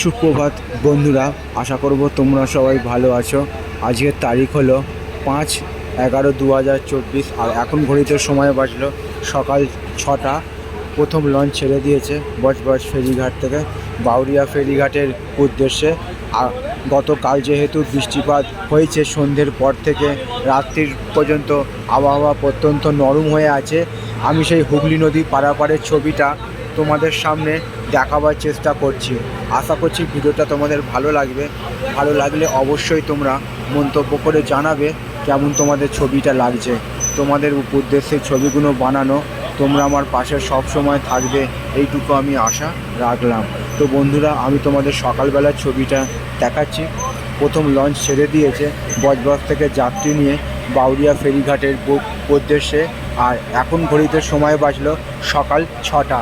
সুপ্রভাত, বন্ধুরা, আশা করব তোমরা সবাই ভালো আছো। আজকের তারিখ হলো পাঁচ এগারো দু হাজার চব্বিশ, আর এখন ঘড়িতে সময় বাজলো সকাল ছটা। প্রথম লঞ্চ ছেড়ে দিয়েছে বজবজ ফেরিঘাট থেকে, বাউরিয়া ফেরিঘাটের উদ্দেশ্যে। গতকাল যেহেতু বৃষ্টিপাত হয়েছে, সন্ধ্যের পর থেকে রাত্রির পর্যন্ত আবহাওয়া অত্যন্ত নরম হয়ে আছে। আমি সেই হুগলি নদী পারাপারের ছবিটা তোমাদের সামনে দেখাবার চেষ্টা করছি। আশা করছি ভিডিওটা তোমাদের ভালো লাগবে। ভালো লাগলে অবশ্যই তোমরা মন্তব্য করে জানাবে কেমন তোমাদের ছবিটা লাগছে। তোমাদের উদ্দেশ্যে ছবিগুলো বানানো, তোমরা আমার পাশে সব সময় থাকবে, এইটুকু আমি আশা রাখলাম। তো বন্ধুরা, আমি তোমাদের সকালবেলার ছবিটা দেখাচ্ছি। প্রথম লঞ্চ ছেড়ে দিয়েছে বজবজ থেকে যাত্রী নিয়ে বাউরিয়া ফেরিঘাটের উদ্দেশ্যে। আর এখন ঘড়িতে সময় বাজলো সকাল ছটা।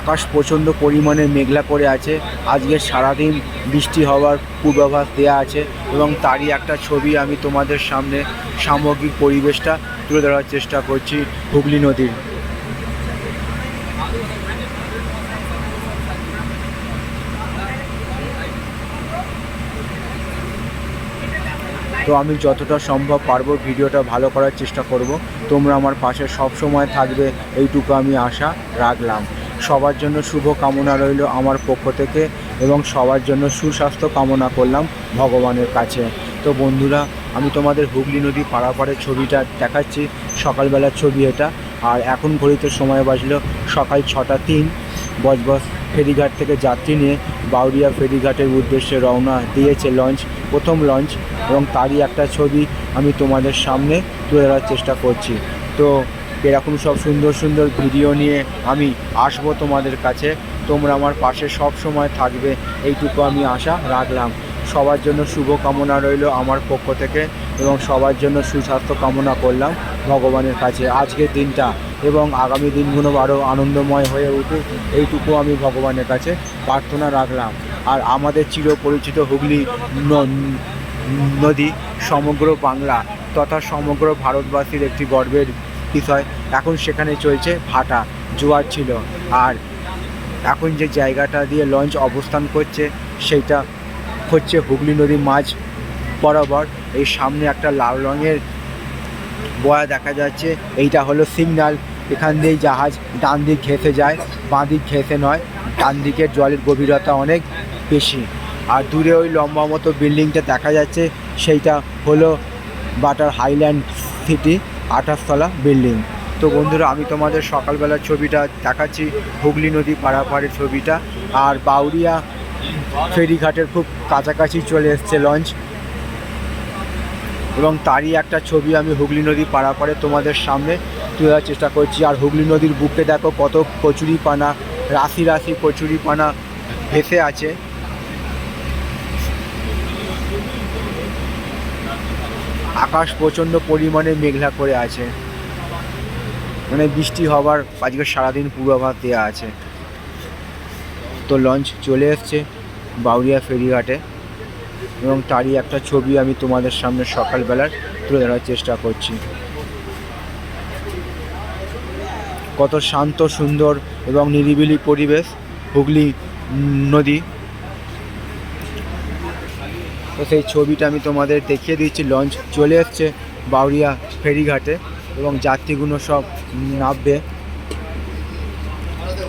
আকাশ প্রচণ্ড পরিমাণে মেঘলা করে আছে। আজকে সারাদিন বৃষ্টি হওয়ার পূর্বাভাস দেওয়া আছে এবং তারই একটা ছবি আমি তোমাদের সামনে সামগ্রিক পরিবেশটা তুলে ধরার চেষ্টা করছি হুগলি নদীর। তো আমি যতটা সম্ভব পারব ভিডিওটা ভালো করার চেষ্টা করব। তোমরা আমার পাশে সব সময় থাকবে, এইটুকু আমি আশা রাখলাম। সবার জন্য শুভ কামনা রইল আমার পক্ষ থেকে এবং সবার জন্য সুস্বাস্থ্য কামনা করলাম ভগবানের কাছে। তো বন্ধুরা, আমি তোমাদের হুগলি নদী পাড়াপাড়ের ছবিটা দেখাচ্ছি, সকালবেলার ছবি এটা। আর এখন ঘড়িতে সময় বাজলো সকাল ছটা তিন, বজবজ। ফেরিঘাট থেকে যাত্রী নিয়ে বাউরিয়া ফেরিঘাটের উদ্দেশ্যে রওনা দিয়েছে লঞ্চ, প্রথম লঞ্চ। এবং তারই একটা ছবি আমি তোমাদের সামনে তুলে ধরার চেষ্টা করছি। তো এরকম সব সুন্দর সুন্দর ভিডিও নিয়ে আমি আসব তোমাদের কাছে। তোমরা আমার পাশে সব সময় থাকবে, এইটুকু আমি আশা রাখলাম। সবার জন্য শুভ কামনা রইল আমার পক্ষ থেকে এবং সবার জন্য সুস্বাস্থ্য কামনা করলাম ভগবানের কাছে। আজকের দিনটা এবং আগামী দিনগুলো আরও আনন্দময় হয়ে উঠুক এইটুকু আমি ভগবানের কাছে প্রার্থনা রাখলাম। আর আমাদের চিরপরিচিত হুগলি নদী সমগ্র বাংলা তথা সমগ্র ভারতবাসীর একটি গর্বের বিষয়। এখন সেখানে চলছে ভাটা, জোয়ার ছিল। আর এখন যে জায়গাটা দিয়ে লঞ্চ অবস্থান করছে, সেইটা হচ্ছে হুগলি নদীর মাঝ বরাবর। এই সামনে একটা লাল রঙের বয়া দেখা যাচ্ছে। এইটা হলো সিগন্যাল এখান দিয়েই জাহাজ ডান দিক ঘেঁষে যায়। বাঁ দিক ঘেঁষে নয়। ডান দিকের জলের গভীরতা অনেক বেশি। আর দূরে ওই লম্বা মতো বিল্ডিংটা দেখা যাচ্ছে। সেইটা হলো বাটার হাইল্যান্ড সিটি আঠাশতলা বিল্ডিং। তো বন্ধুরা, আমি তোমাদের সকালবেলার ছবিটা দেখাচ্ছি। হুগলি নদী পাড়াপাড়ের ছবিটা। আর বাউরিয়া ফেরিঘাটের খুব কাছাকাছি চলে এসছে লঞ্চ। এবং তারই একটা ছবি আমি হুগলি নদী পাড়াপাড়ে তোমাদের সামনে তুলে ধরার চেষ্টা করছি। আর হুগলি নদীর বুকে দেখো কত কচুরি পানা, রাশি রাশি কচুরি পানা ভেসে আছে। আকাশ প্রচণ্ড পরিমাণে মেঘলা করে আছে। মানে বৃষ্টি হবার আজকে সারাদিন পূর্বাভাস দেওয়া আছে। তো লঞ্চ চলে এসছে বাউরিয়া ফেরিঘাটে। এবং তারই একটা ছবি আমি তোমাদের সামনে সকালবেলার তুলে ধরার চেষ্টা করছি। কত শান্ত, সুন্দর এবং নিরিবিলি পরিবেশ হুগলি নদী। তো সেই ছবিটা আমি তোমাদের দেখিয়ে দিচ্ছি, লঞ্চ চলে এসছে বাউরিয়া ফেরিঘাটে এবং যাত্রীগুলো সব নামবে।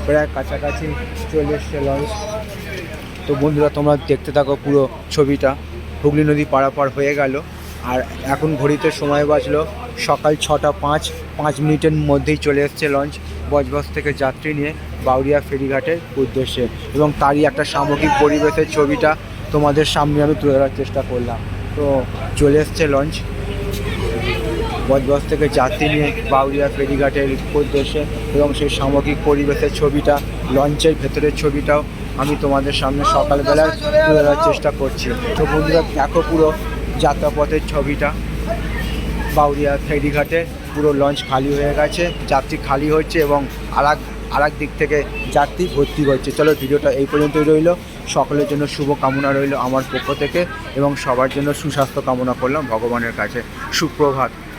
প্রায় কাছাকাছি চলে এসছে লঞ্চ। তো বন্ধুরা, তোমরা দেখতে থাকো পুরো ছবিটা। হুগলি নদী পারাপার হয়ে গেল। আর এখন ঘড়িতে সময় বাজলো সকাল ছটা পাঁচ পাঁচ মিনিটের মধ্যেই চলে এসছে লঞ্চ বজবজ থেকে যাত্রী নিয়ে বাউরিয়া ফেরিঘাটের উদ্দেশ্যে। এবং তারই একটা সামগ্রিক পরিবেশের ছবিটা তোমাদের সামনে আমি তুলে ধরার চেষ্টা করলাম। তো চলে এসছে লঞ্চ বজবজ থেকে যাত্রী নিয়ে বাউরিয়া ফেরিঘাটের উদ্দেশ্যে। এবং সেই সামগ্রিক পরিবেশের ছবিটা লঞ্চের ভেতরের ছবিটাও আমি তোমাদের সামনে সকালবেলায় তুলে ধরার চেষ্টা করছি। তো বন্ধুরা, দেখো পুরো যাত্রাপথের ছবিটা। বাউরিয়া ফেরিঘাটে পুরো লঞ্চ খালি হয়ে গেছে, যাত্রী খালি হচ্ছে এবং আর আর দিক থেকে যাত্রী ভর্তি হচ্ছে। চলো ভিডিওটা এই পর্যন্তই রইল। সকলের জন্য শুভ কামনা রইল আমার পক্ষ থেকে এবং সবার জন্য সুস্বাস্থ্য কামনা করলাম ভগবানের কাছে। সুপ্রভাত।